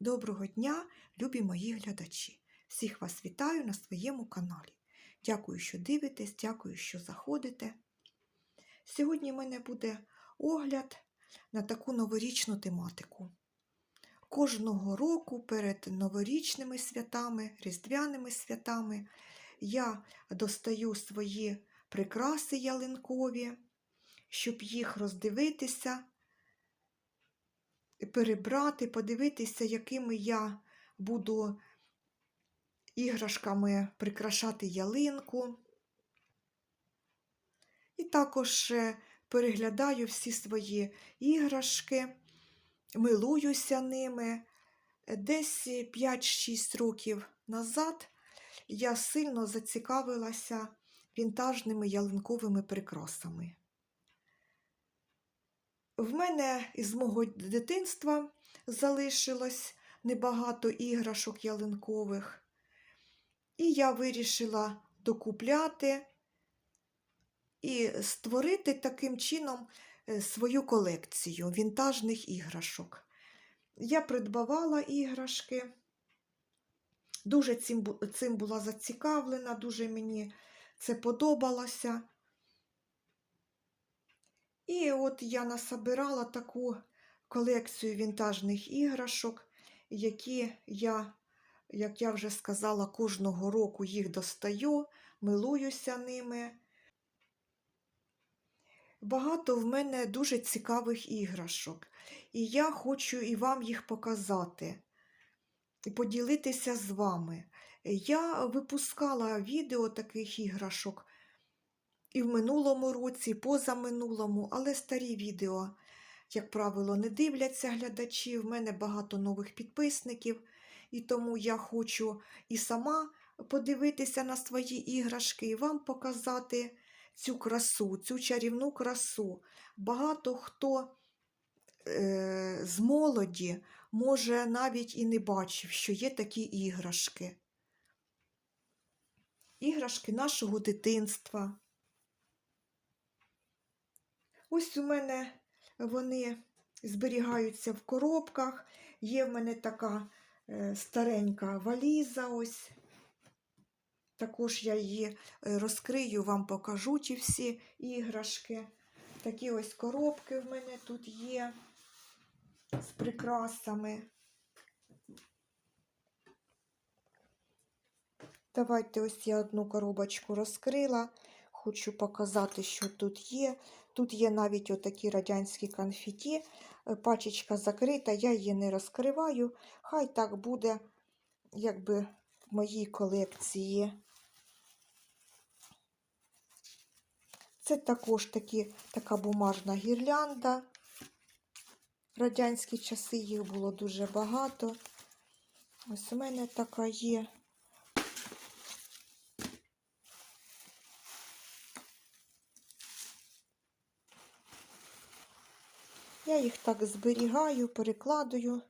Доброго дня, любі мої глядачі! Всіх вас вітаю на своєму каналі. Дякую, що дивитесь, дякую, що заходите. Сьогодні в мене буде огляд на таку новорічну тематику. Кожного року перед новорічними святами, різдвяними святами я достаю свої прикраси ялинкові, щоб їх роздивитися перебрати, подивитися, якими я буду іграшками прикрашати ялинку. І також е, переглядаю всі свої іграшки, милуюся ними. Десь 5-6 років назад я сильно зацікавилася вінтажними ялинковими прикрасами. В мене із мого дитинства залишилось небагато іграшок ялинкових, і я вирішила докупляти і створити таким чином е, свою колекцію вінтажних іграшок. Я придбавала іграшки, дуже цим, цим була зацікавлена, дуже мені це подобалося. І от я насобирала таку колекцію вінтажних іграшок, які я, як я вже сказала, кожного року їх достаю, милуюся ними. Багато в мене дуже цікавих іграшок, і я хочу і вам їх показати, і поділитися з вами. Я випускала відео таких іграшок і в минулому році, і позаминулому, але старі відео, як правило, не дивляться глядачі. В мене багато нових підписників, і тому я хочу і сама подивитися на свої іграшки, і вам показати цю красу, цю чарівну красу. Багато хто е, з молоді, може, навіть і не бачив, що є такі іграшки. Іграшки нашого дитинства. Ось у мене вони зберігаються в коробках. Є в мене така е, старенька валіза. ось. Також я її е, розкрию, вам покажу ті всі іграшки. Такі ось коробки в мене тут є з прикрасами. Давайте ось я одну коробочку розкрила. Хочу показати, що тут є. Тут є навіть отакі радянські конфеті. Е, Пачечка закрита, я її не розкриваю. Хай так буде, якби в моїй колекції. Це також такі, така бумажна гірлянда. В радянські часи їх було дуже багато. Ось у мене така є. Я їх так зберігаю, перекладую.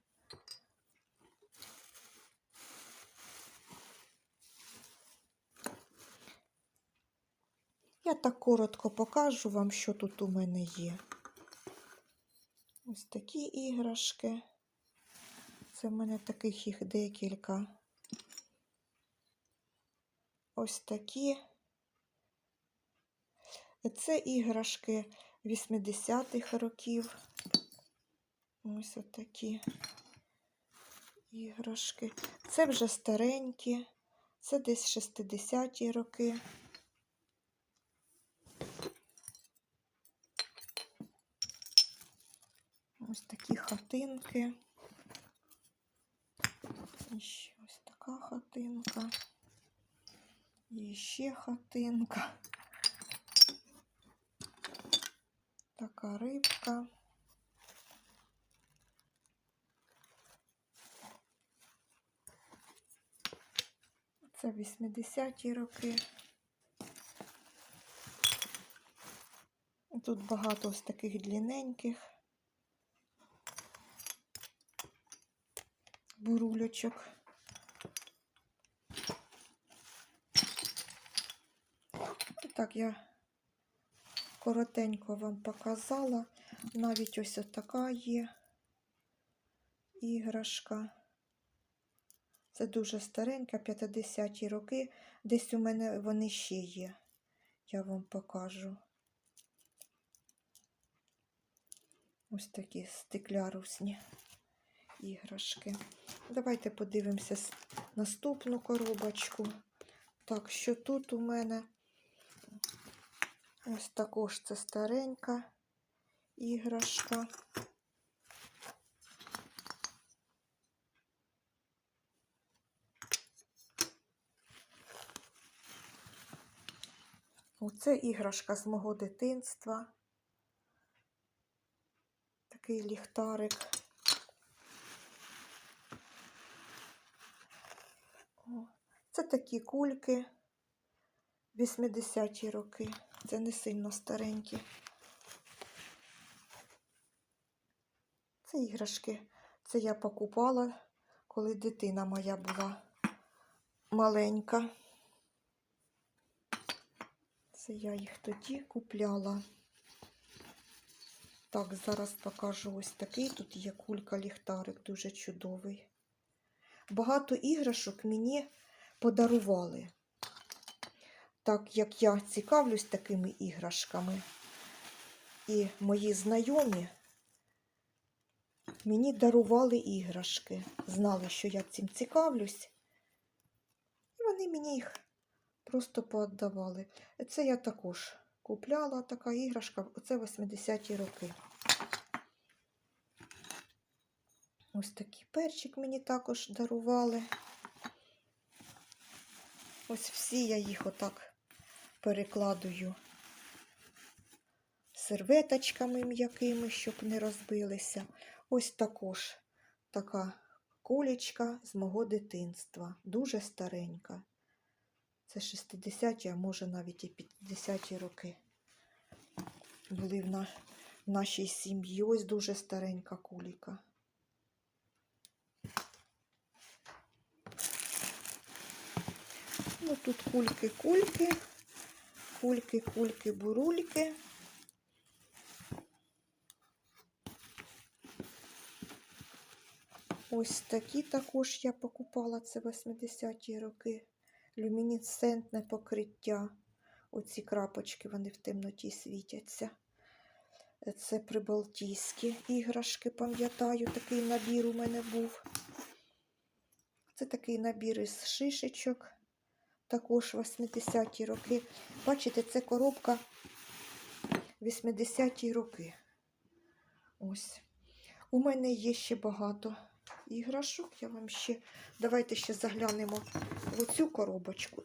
Я так коротко покажу вам, що тут у мене є. Ось такі іграшки. Це в мене таких їх декілька. Ось такі. Це іграшки 80-х років. Ось отакі іграшки. Це вже старенькі, це десь 60-ті роки. Ось такі хатинки. І ще ось така хатинка. І ще хатинка. Така рибка. Це 80-ті роки. Тут багато ось таких длинненьких бурульочок. Так я коротенько вам показала. Навіть ось така є іграшка. Це дуже старенька, 50-ті роки. Десь у мене вони ще є. Я вам покажу. Ось такі стеклярусні іграшки. Давайте подивимося наступну коробочку. Так, що тут у мене? Ось також це старенька іграшка. Оце іграшка з мого дитинства. Такий ліхтарик. Це такі кульки 80-ті роки. Це не сильно старенькі. Це іграшки. Це я покупала, коли дитина моя була маленька. Це я їх тоді купляла. Так, зараз покажу ось такий. Тут є кулька ліхтарик, дуже чудовий. Багато іграшок мені подарували. Так як я цікавлюсь такими іграшками, і мої знайомі мені дарували іграшки. Знали, що я цим цікавлюсь. І вони мені їх просто пооддавали. Це я також купляла така іграшка. Оце 80-ті роки. Ось такий перчик мені також дарували. Ось всі я їх отак перекладую серветочками м'якими, щоб не розбилися. Ось також така кулечка з мого дитинства. Дуже старенька. Це 60-ті, а може навіть і 50-ті роки. Були в, на... в нашій сім'ї. Ось дуже старенька куліка. Ну, тут кульки-кульки, кульки-кульки, бурульки. Ось такі також я покупала, це 80-ті роки. Люмінесцентне покриття. Оці крапочки, вони в темноті світяться. Це прибалтійські іграшки, пам'ятаю, такий набір у мене був. Це такий набір із шишечок, також 80-ті роки. Бачите, це коробка 80-ті роки. Ось. У мене є ще багато іграшок. Я вам ще. Давайте ще заглянемо в оцю коробочку.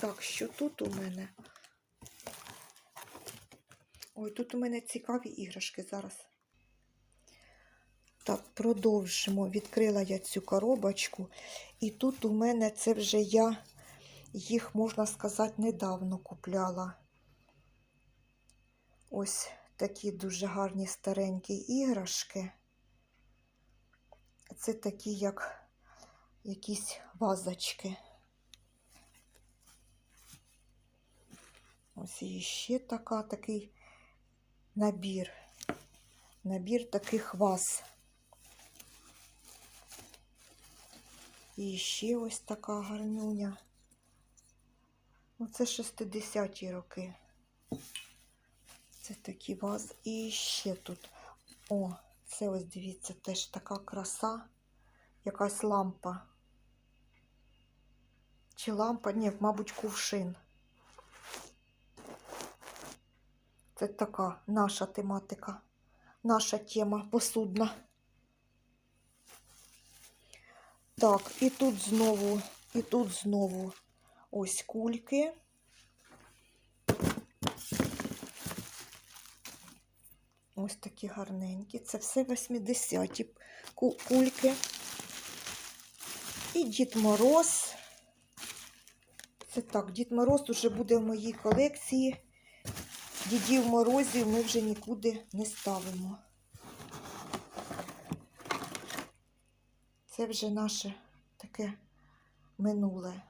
Так, що тут у мене? Ой, тут у мене цікаві іграшки зараз. Так, продовжимо. Відкрила я цю коробочку. І тут у мене це вже я їх, можна сказати, недавно купляла. Ось такі дуже гарні старенькі іграшки. Це такі, як якісь вазочки. Ось і ще така, такий набір. Набір таких ваз. І ще ось така гарнюня. Оце 60-ті роки. Це такі ваз. І ще тут. О, це ось дивіться, теж така краса. Якась лампа. Чи лампа? Ні, мабуть, кувшин. Це така наша тематика, наша тема посудна. Так, і тут знову, і тут знову ось кульки. Ось такі гарненькі. Це все 80-ті кульки. І Дід Мороз. Це так, Дід Мороз уже буде в моїй колекції. Дідів Морозів ми вже нікуди не ставимо. Це вже наше таке минуле.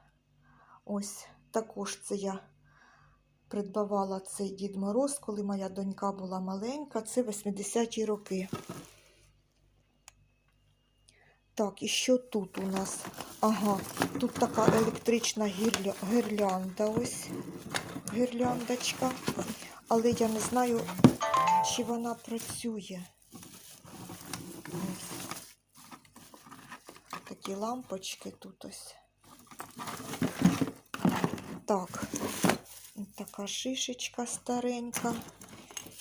Ось також це я придбавала цей Дід Мороз, коли моя донька була маленька. Це 80-ті роки. Так, і що тут у нас? Ага, тут така електрична гірля... гірлянда. Ось гірляндочка. Але я не знаю, чи вона працює. Такі лампочки тут ось. Так, така шишечка старенька.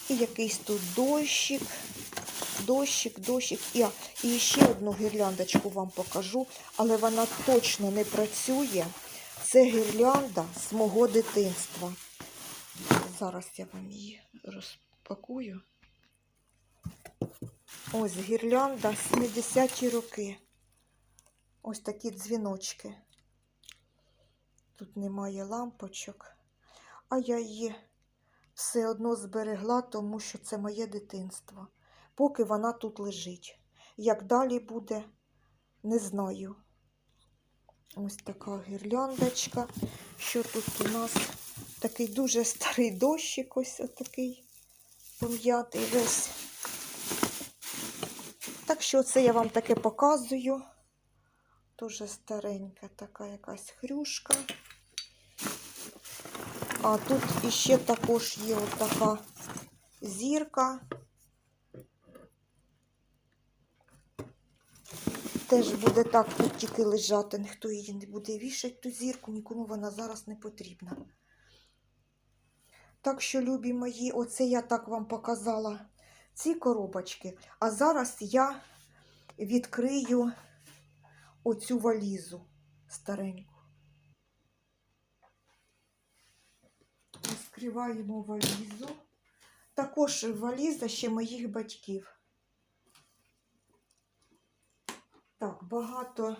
І якийсь тут дощик. Дощик, дощик. І, і ще одну гірляндочку вам покажу, але вона точно не працює. Це гірлянда з мого дитинства. Зараз я вам її розпакую. Ось гірлянда 70-ті роки. Ось такі дзвіночки. Тут немає лампочок, а я її все одно зберегла, тому що це моє дитинство. Поки вона тут лежить. Як далі буде, не знаю. Ось така гірляндочка. Що тут у нас? Такий дуже старий дощик, ось отакий пом'ятий весь. Так що це я вам таке показую. Дуже старенька така якась хрюшка. А тут іще також є отака зірка. Теж буде так тут тільки лежати, ніхто її не буде вішати, ту зірку, нікому вона зараз не потрібна. Так що, любі мої, оце я так вам показала ці коробочки. А зараз я відкрию оцю валізу стареньку. Розкриваємо валізу. Також валіза ще моїх батьків. Так, багато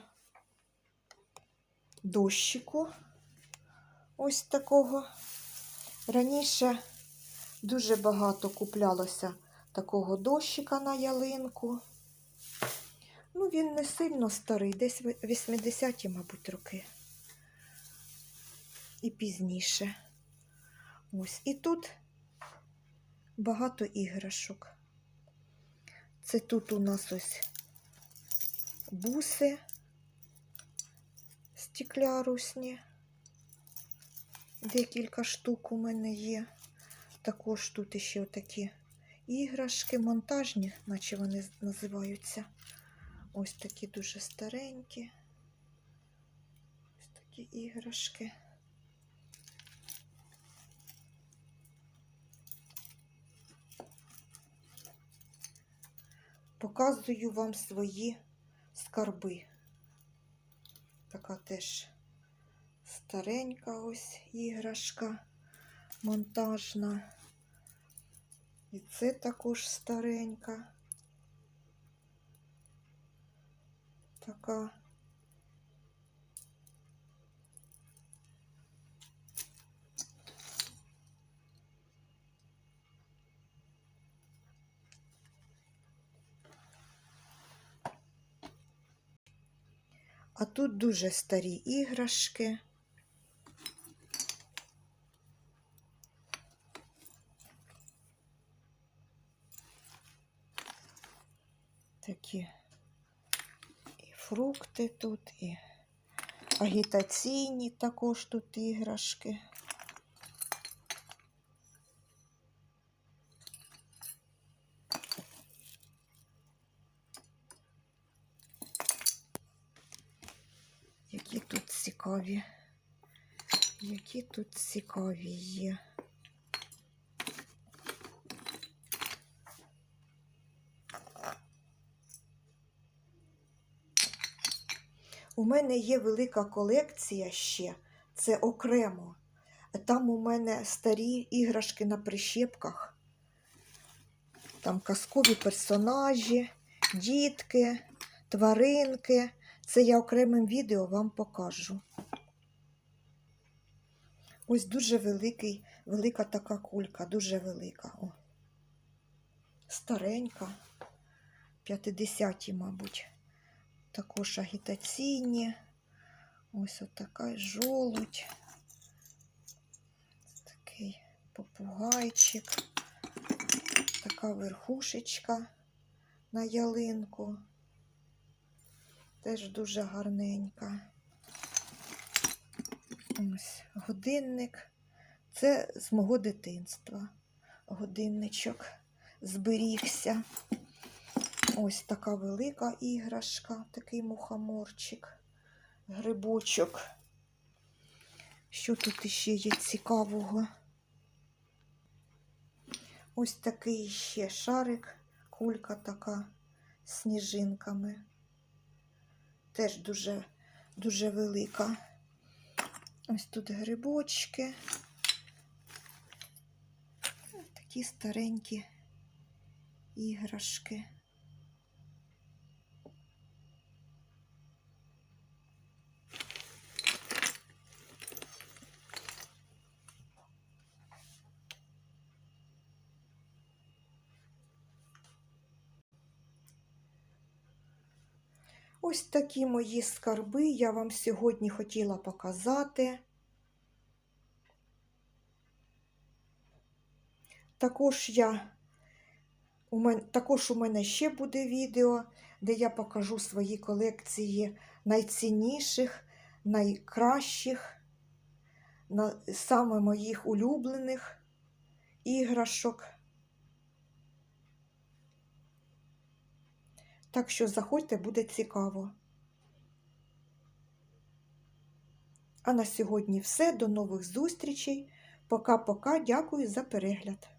дощику. Ось такого. Раніше дуже багато куплялося такого дощика на ялинку. Ну, він не сильно старий, десь 80-ті, мабуть, роки. І пізніше. Ось. І тут багато іграшок. Це тут у нас ось буси стеклярусні. Декілька штук у мене є. Також тут ще такі іграшки, монтажні, наче вони називаються. Ось такі дуже старенькі. Ось такі іграшки. Показую вам свої скарби. Така теж старенька ось іграшка монтажна. І це також старенька. Така. А тут дуже старі іграшки. Такі і фрукти тут, і агітаційні також тут іграшки. Які тут цікаві, які тут цікаві є. У мене є велика колекція ще, це окремо. Там у мене старі іграшки на прищепках. Там казкові персонажі, дітки, тваринки. Це я окремим відео вам покажу. Ось дуже великий, велика така кулька, дуже велика. О. Старенька, 50-ті, мабуть. Також агітаційні. Ось отака жолудь. Такий попугайчик. Така верхушечка на ялинку. Теж дуже гарненька. Ось годинник. Це з мого дитинства. Годинничок зберігся. Ось така велика іграшка, такий мухоморчик, грибочок. Що тут іще є цікавого? Ось такий ще шарик, кулька така з сніжинками. Теж дуже, дуже велика. Ось тут грибочки. Такі старенькі іграшки. Ось такі мої скарби я вам сьогодні хотіла показати. Також я у мене, також у мене ще буде відео, де я покажу свої колекції найцінніших, найкращих, на, саме моїх улюблених іграшок. Так що заходьте, буде цікаво. А на сьогодні все. До нових зустрічей. Пока-пока. Дякую за перегляд.